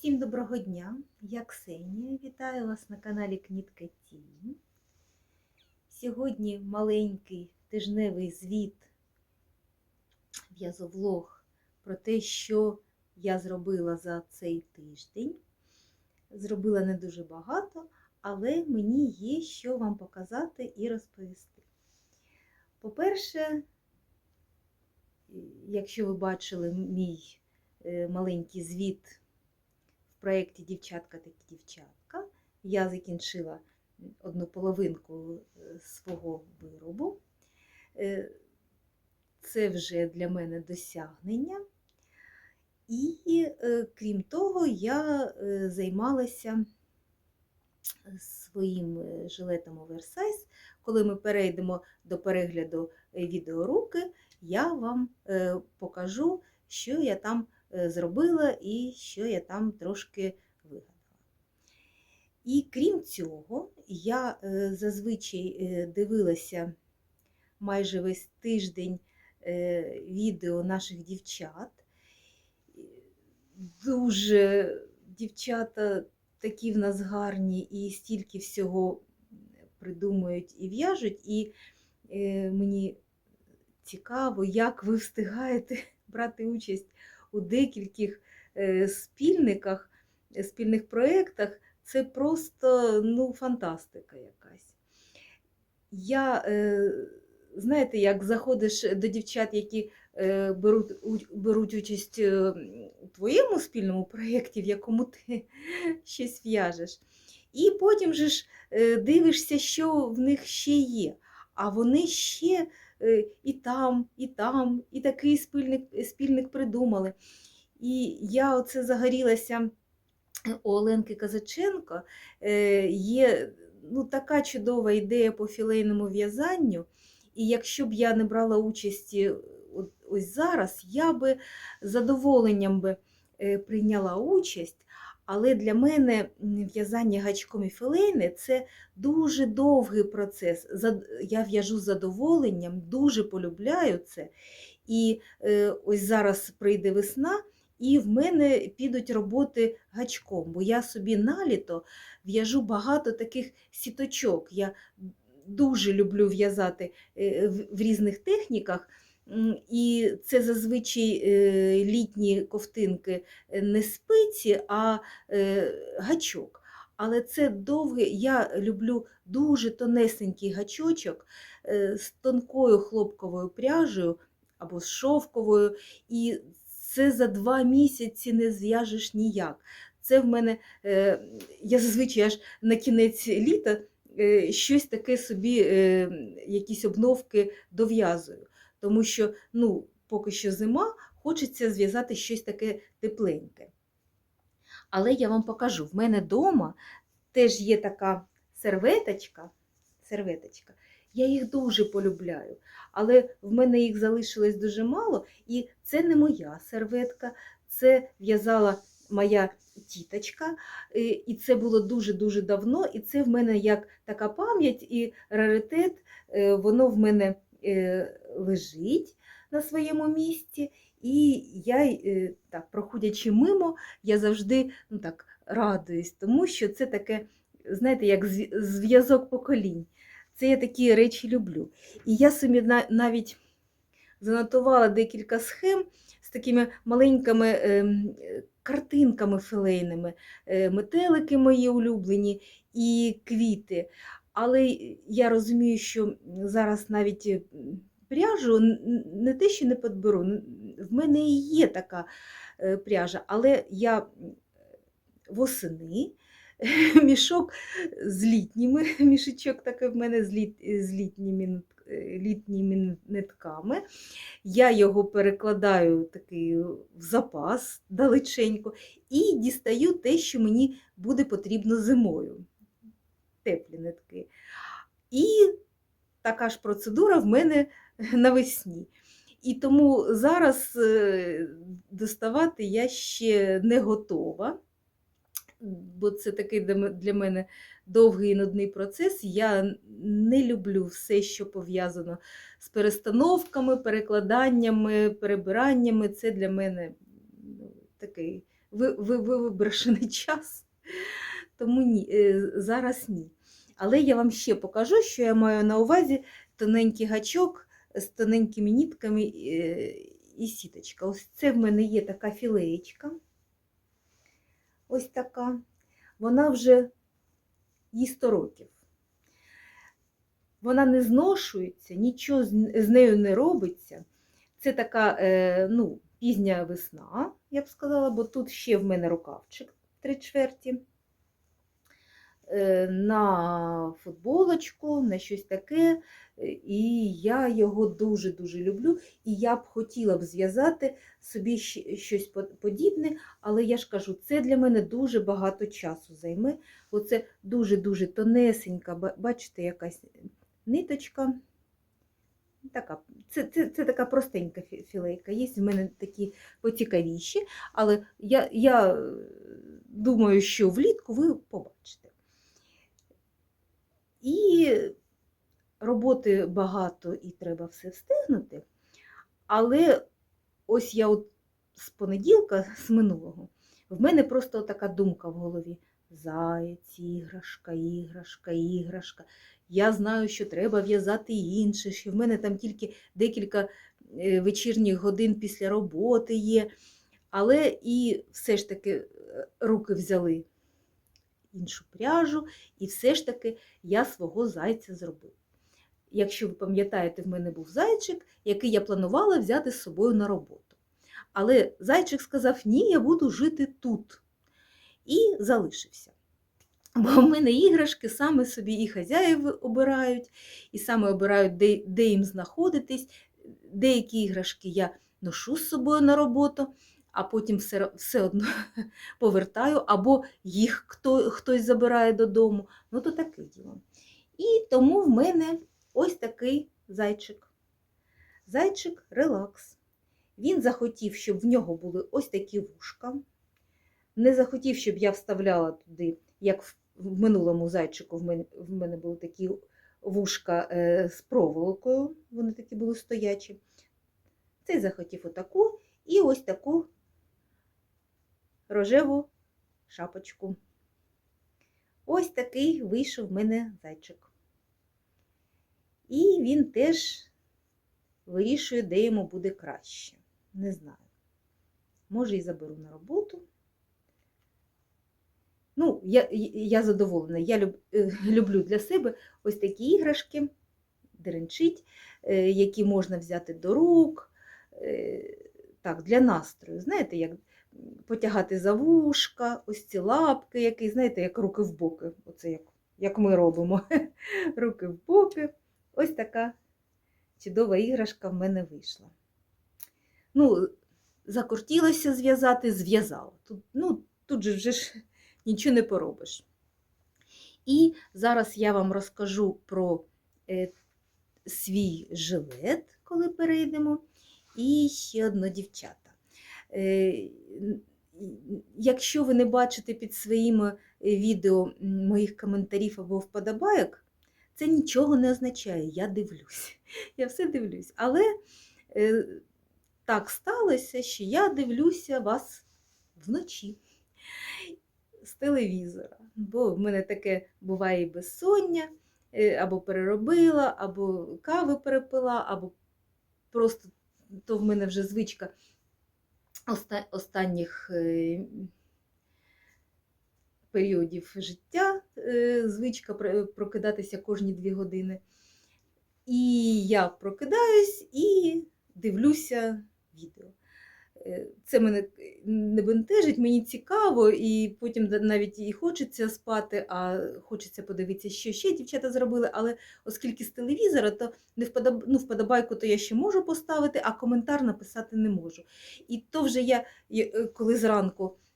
Всім доброго дня! Я Ксенія. Вітаю вас на каналі Кнітка Тіні. Сьогодні маленький тижневий звіт в'язовлог про те, що я зробила за цей тиждень. Зробила не дуже багато, але мені є що вам показати і розповісти. По-перше, якщо ви бачили мій е, маленький звіт проєкті Дівчатка такі дівчатка. Я закінчила одну половинку е, свого виробу. Е, Це вже для мене досягнення. І е, крім того, я займалася своїм жилетом оверсайз. Коли ми перейдемо до перегляду відеоруки, я вам покажу, що я там зробила і що я там трошки вигадала. І крім цього, я е, зазвичай е, дивилася майже весь тиждень е, відео наших дівчат. Дуже дівчата такі в нас гарні і стільки всього придумують і в'яжуть, і е, мені цікаво, як ви встигаєте брати участь у декільких е, спільниках, е, спільних проєктах. Це просто ну, фантастика якась. Я, е, знаєте, як заходиш до дівчат, які беруть, беруть участь у твоєму спільному проєкті, в якому ти щось в'яжеш. І потім же ж дивишся, що в них ще є. А вони ще і там, і там, і такий спільник, спільник придумали. І я оце загорілася у Оленки Казаченко. Е, Є ну, така чудова ідея по філейному в'язанню. І якщо б я не брала участі ось зараз, я би задоволенням би е, прийняла участь. Але для мене в'язання гачком і філейне це дуже довгий процес. Я в'яжу з задоволенням, дуже полюбляю це. І е, ось зараз прийде весна, і в мене підуть роботи гачком, бо я собі на літо в'яжу багато таких сіточок. Я дуже люблю в'язати е, в різних техніках. І це зазвичай е, літні ковтинки е, не спиці, а е, гачок. Але це довгий, я люблю дуже тонесенький гачочок з тонкою хлопковою пряжею або з шовковою. І це за два місяці не зв'яжеш ніяк. Це в мене, я зазвичай аж на кінець літа щось таке собі, якісь обновки дов'язую. Тому що ну, поки що зима, хочеться зв'язати щось таке тепленьке. Але я вам покажу, в мене вдома теж є така серветочка. серветочка. Я їх дуже полюбляю, але в мене їх залишилось дуже мало, і це не моя серветка, це в'язала моя тіточка, і це було дуже-дуже давно, і це в мене як така пам'ять і раритет, е, воно в мене е, лежить на своєму місці. І я, е, так, проходячи мимо, я завжди ну, так, радуюсь, тому що це таке, знаєте, як зв'язок поколінь. Це я такі речі люблю. І я собі навіть занотувала декілька схем з такими маленькими ем, картинками філейними, е, метелики мої улюблені і квіти. Але я розумію, що зараз навіть пряжу не те, що не підберу, в мене і є така е, пряжа, але я восени мішок з літніми, мішечок такий в мене з, літ, з літніми, е, літніми нитками. Я його перекладаю такий в запас далеченько і дістаю те, що мені буде потрібно зимою. Теплі нитки. І така ж процедура в мене навесні. І тому зараз е, доставати я ще не готова, бо це такий для мене довгий і нудний процес. Я не люблю все, що пов'язано з перестановками, перекладаннями, перебираннями. Це для мене ну, такий ви, ви, ви виброшений час. Тому ні, е, зараз ні. Але я вам ще покажу, що я маю на увазі тоненький гачок з тоненькими нітками е, і сіточка. Ось це в мене є така філеєчка. Ось така. Вона вже їй 100 років. Вона не зношується, нічого з нею не робиться. Це така е, ну, пізня весна, я б сказала, бо тут ще в мене рукавчик три чверті. Е, на футболочку, на щось таке. І я його дуже-дуже люблю. І я б хотіла б зв'язати собі щось подібне, але я ж кажу, це для мене дуже багато часу займе. Оце дуже-дуже тонесенька, бачите, якась ниточка. Така, це, це, це така простенька філейка. Є в мене такі поцікавіші, але я, я думаю, що влітку ви побачите. І роботи багато і треба все встигнути. Але ось я от з понеділка, з минулого, в мене просто така думка в голові. Заєць, іграшка, іграшка, іграшка. Я знаю, що треба в'язати інше, що в мене там тільки декілька е, вечірніх годин після роботи є. Але і все ж таки е, руки взяли іншу пряжу, і все ж таки я свого зайця зробив. Якщо ви пам'ятаєте, в мене був зайчик, який я планувала взяти з собою на роботу. Але зайчик сказав: ні, я буду жити тут. І залишився. Бо в мене іграшки саме собі і хазяїв обирають, і саме обирають, де, де їм знаходитись. Деякі іграшки я ношу з собою на роботу, а потім все, все одно повертаю, або їх хто, хтось забирає додому. Ну, то таке діло. І тому в мене ось такий зайчик. Зайчик релакс. Він захотів, щоб в нього були ось такі вушка. Не захотів, щоб я вставляла туди, як в минулому зайчику в мене, в мене були такі вушка е, з проволокою, вони такі були стоячі. Цей захотів отаку і ось таку рожеву шапочку. Ось такий вийшов в мене зайчик. І він теж вирішує, де йому буде краще. Не знаю. Може, і заберу на роботу. Ну, я, я задоволена. Я люб, е, люблю для себе ось такі іграшки, деренчить, е, які можна взяти до рук. е, Так, для настрою. Знаєте, як потягати за вушка, ось ці лапки, які, знаєте, як руки в боки. Оце як, як ми робимо. Руки в боки. Ось така чудова іграшка в мене вийшла. Ну, закортілося зв'язати, зв'язала. Тут, ну, тут же вже ж нічого не поробиш. І зараз я вам розкажу про е, свій жилет, коли перейдемо, і ще одно дівчата. Е, якщо ви не бачите під своїми е, відео моїх коментарів або вподобайок, це нічого не означає. Я дивлюсь. Я все дивлюсь. Але е, так сталося, що я дивлюся вас вночі з телевізора. Бо в мене таке буває і безсоння, або переробила, або кави перепила, або просто то в мене вже звичка останніх е, періодів життя, е, звичка прокидатися кожні дві години. І я прокидаюсь і дивлюся відео. Е, Це мене не бентежить, мені цікаво, і потім навіть і хочеться спати, а хочеться подивитися, що ще дівчата зробили. Але оскільки з телевізора, то не вподоб... ну, вподобайку то я ще можу поставити, а коментар написати не можу. І то вже я, е, коли зранку е,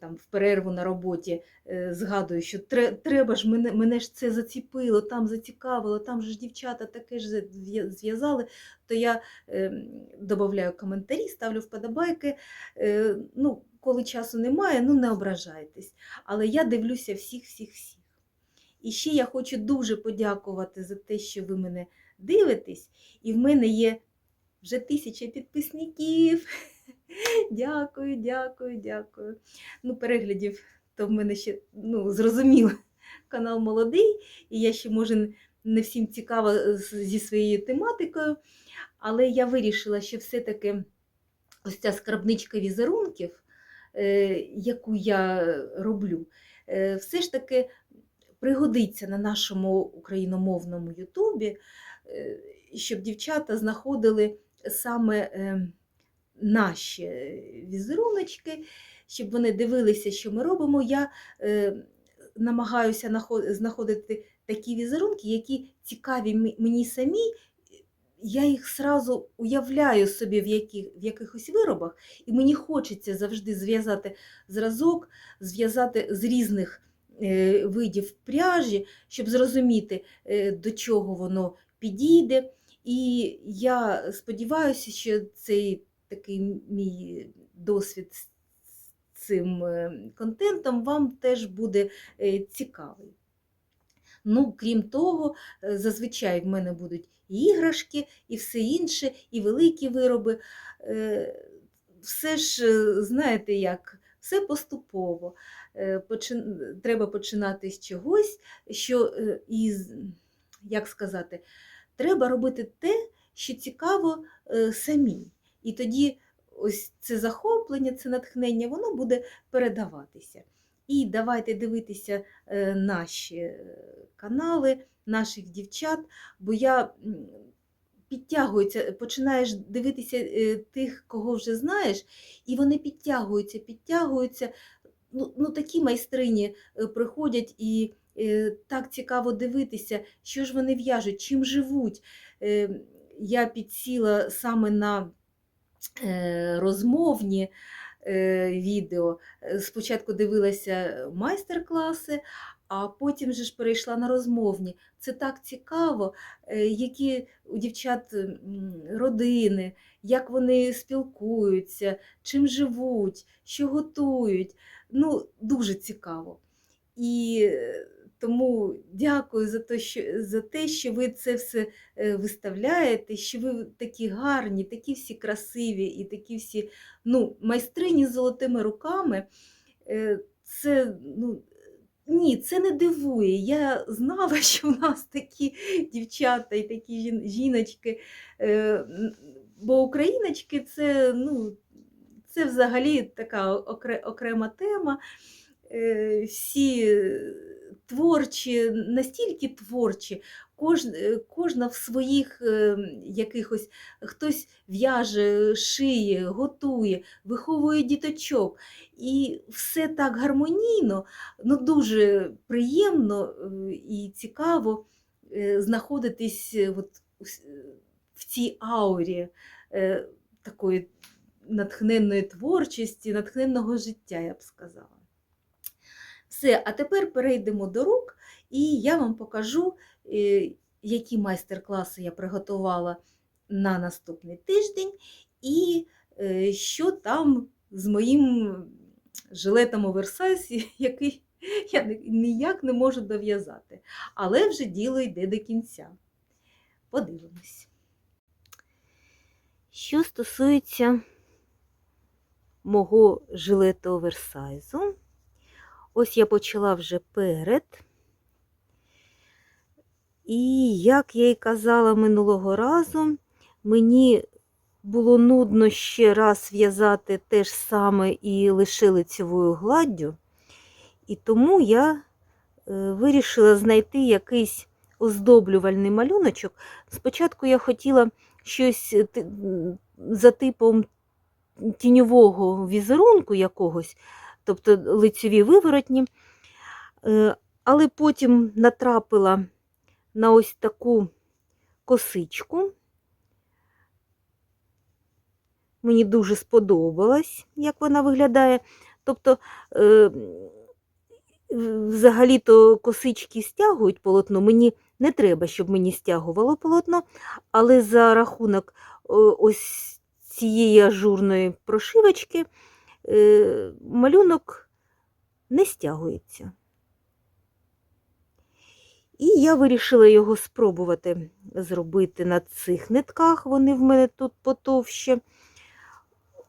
там, в перерву на роботі е, згадую, що треба ж мене, мене ж це заціпило, там зацікавило, там ж дівчата таке ж зв'язали, то я е, додаю коментарі, ставлю вподобайки. Е, ну, коли часу немає, ну не ображайтесь. Але я дивлюся всіх-всіх-всіх. І ще я хочу дуже подякувати за те, що ви мене дивитесь, і в мене є вже тисяча підписників. Дякую, дякую, дякую. Ну, переглядів, то в мене ще, ну, зрозуміло, канал молодий, і я ще, може, не всім цікава зі своєю тематикою, але я вирішила, що все-таки ось ця скарбничка візерунків, е, яку я роблю, е, все ж таки пригодиться на нашому україномовному Ютубі, е, щоб дівчата знаходили саме е, наші візеруночки, щоб вони дивилися, що ми робимо. Я е, намагаюся знаходити такі візерунки, які цікаві мені самій. Я їх сразу уявляю собі в, яких, в якихось виробах, і мені хочеться завжди зв'язати зразок, зв'язати з різних е, видів пряжі, щоб зрозуміти, е, до чого воно підійде. І я сподіваюся, що цей такий мій досвід з цим е, контентом вам теж буде е, цікавий. Ну, крім того, е, зазвичай в мене будуть і іграшки, і все інше, і великі вироби. Все ж, знаєте як, все поступово. Треба починати з чогось, що як сказати, треба робити те, що цікаво самій. І тоді ось це захоплення, це натхнення, воно буде передаватися. І давайте дивитися е, наші е, канали, наших дівчат, бо я підтягуються, починаєш дивитися е, тих, кого вже знаєш, і вони підтягуються, підтягуються. Ну, ну такі майстрині приходять і так цікаво дивитися, що ж вони в'яжуть, чим живуть. Я підсіла саме на розмовні е, відео. Е, Спочатку дивилася майстер-класи, а потім же ж перейшла на розмовні. Це так цікаво, е, які у дівчат родини, як вони спілкуються, чим живуть, що готують. Ну, дуже цікаво. І е, тому дякую за те, що, за те, що ви це все е, виставляєте, що ви такі гарні, такі всі красиві і такі всі ну, майстрині з золотими руками. Е, Це, ну, ні, це не дивує. Я знала, що в нас такі дівчата і такі жіночки. Е, Бо україночки це, ну, це взагалі така окрема тема. Всі творчі, настільки творчі, кож, е, кожна в своїх е, якихось хтось в'яже, шиє, готує, виховує діточок. І все так гармонійно, ну дуже приємно е, і цікаво знаходитись от в цій аурі такої натхненної творчості, натхненного життя, я б сказала. Все, а тепер перейдемо до рук, і я вам покажу, е, які майстер-класи я приготувала на наступний тиждень, і е, що там з моїм жилетом оверсайз, який я ніяк не можу дов'язати. Але вже діло йде до кінця. Подивимось. Що стосується мого жилета оверсайзу, ось я почала вже перед. І як я й казала минулого разу, мені було нудно ще раз в'язати те ж саме і лише лицевою гладдю. І тому я е, вирішила знайти якийсь оздоблювальний малюночок. Спочатку я хотіла щось е, за типом тіньового візерунку якогось, тобто лицеві виворотні, Е, але потім натрапила на ось таку косичку. Мені дуже сподобалось, як вона виглядає. Тобто, е, взагалі-то косички стягують полотно. Мені не треба, щоб мені стягувало полотно, але за рахунок е, ось цієї ажурної прошивочки малюнок не стягується. І я вирішила його спробувати зробити на цих нитках, вони в мене тут потовще.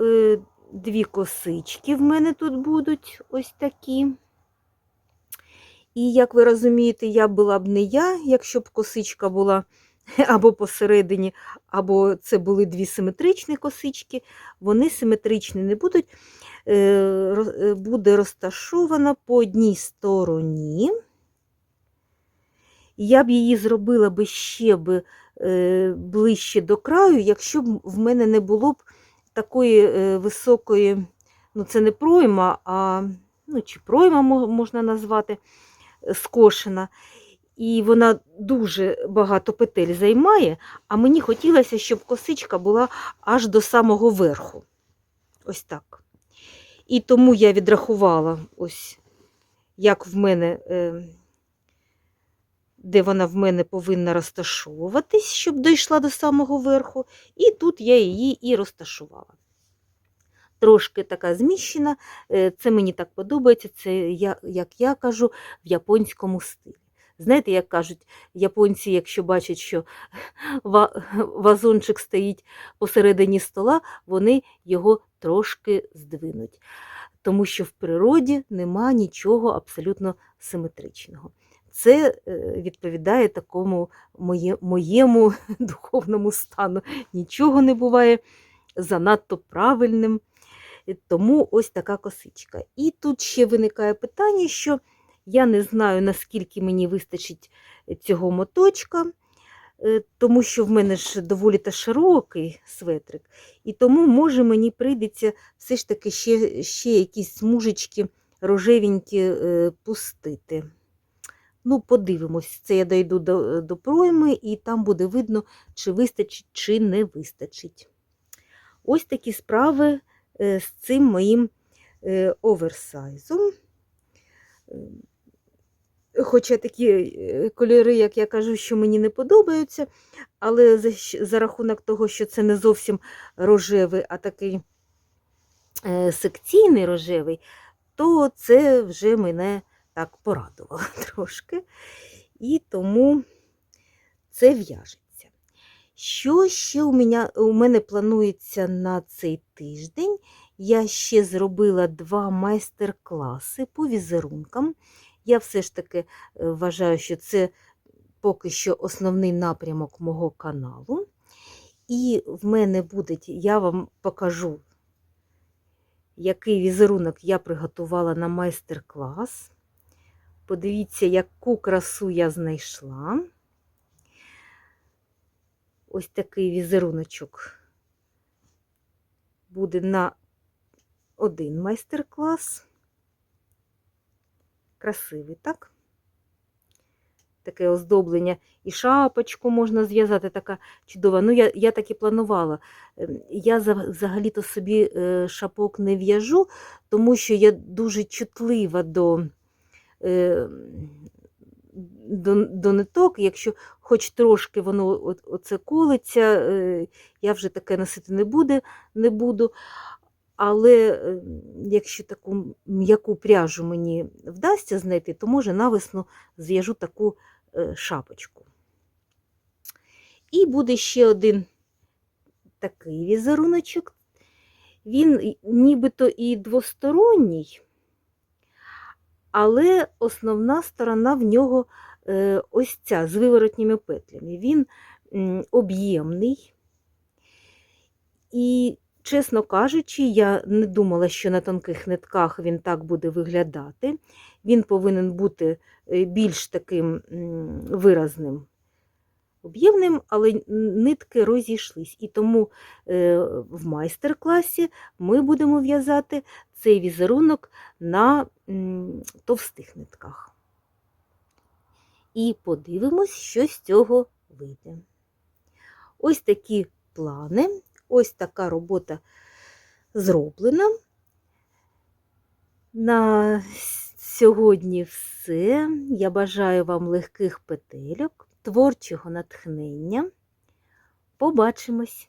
е, дві косички в мене тут будуть ось такі. І, як ви розумієте, я була б не я, якщо б косичка була або посередині, або це були дві симетричні косички. Вони симетричні не будуть. Е, е, Буде розташована по одній стороні. Я б її зробила би ще б е, ближче до краю, якщо б в мене не було б такої високої, ну це не пройма, а ну, чи пройма можна назвати, скошена. І вона дуже багато петель займає, а мені хотілося, щоб косичка була аж до самого верху. Ось так. І тому я відрахувала ось, як в мене, е, де вона в мене повинна розташовуватись, щоб дійшла до самого верху. І тут я її і розташувала. Трошки така зміщена, е, це мені так подобається, це, як я кажу, в японському стилі. Знаєте, як кажуть японці, якщо бачать, що вазончик стоїть посередині стола, вони його трошки здвинуть. Тому що в природі нема нічого абсолютно симетричного. Це е, відповідає такому моє, моєму духовному стану. Нічого не буває занадто правильним. Тому ось така косичка. І тут ще виникає питання, що я не знаю, наскільки мені вистачить цього моточка, е, тому що в мене ж доволі та широкий светрик, і тому, може, мені прийдеться все ж таки ще, ще якісь смужечки рожевенькі е, пустити. Ну, подивимось, це я дойду до, до пройми, і там буде видно, чи вистачить, чи не вистачить. Ось такі справи е, з цим моїм е, оверсайзом. Хоча такі е, кольори, як я кажу, що мені не подобаються, але за, за рахунок того, що це не зовсім рожевий, а такий е, секційний рожевий, то це вже мене так порадувало трошки. І тому це в'яжеться. Що ще у мене, у мене планується на цей тиждень? Я ще зробила два майстер-класи по візерункам. Я все ж таки е, вважаю, що це поки що основний напрямок мого каналу. І в мене буде, я вам покажу, який візерунок я приготувала на майстер-клас. Подивіться, яку красу я знайшла. Ось такий візеруночок буде на один майстер-клас. Красивий, так? Таке оздоблення. І шапочку можна зв'язати, така чудова. Ну, я, я так і планувала. Ем, Я взагалі-то собі е, шапок не в'яжу, тому що я дуже чутлива до, е, до, до ниток. Якщо хоч трошки воно оце колиться, е, я вже таке носити не, буде, не буду. Але е, якщо таку м'яку пряжу мені вдасться знайти, то може навесну зв'яжу таку е, шапочку. І буде ще один такий візеруночок. Він нібито і двосторонній, але основна сторона в нього е, ось ця з виворотніми петлями. Він об'ємний. І Чесно кажучи, я не думала, що на тонких нитках він так буде виглядати. Він повинен бути е, більш таким виразним, об'ємним, але нитки розійшлись. І тому е, в майстер-класі ми будемо в'язати цей візерунок на товстих нитках. І подивимось, що з цього вийде. Ось такі плани. Ось така робота зроблена. На сьогодні все. Я бажаю вам легких петельок, творчого натхнення. Побачимось!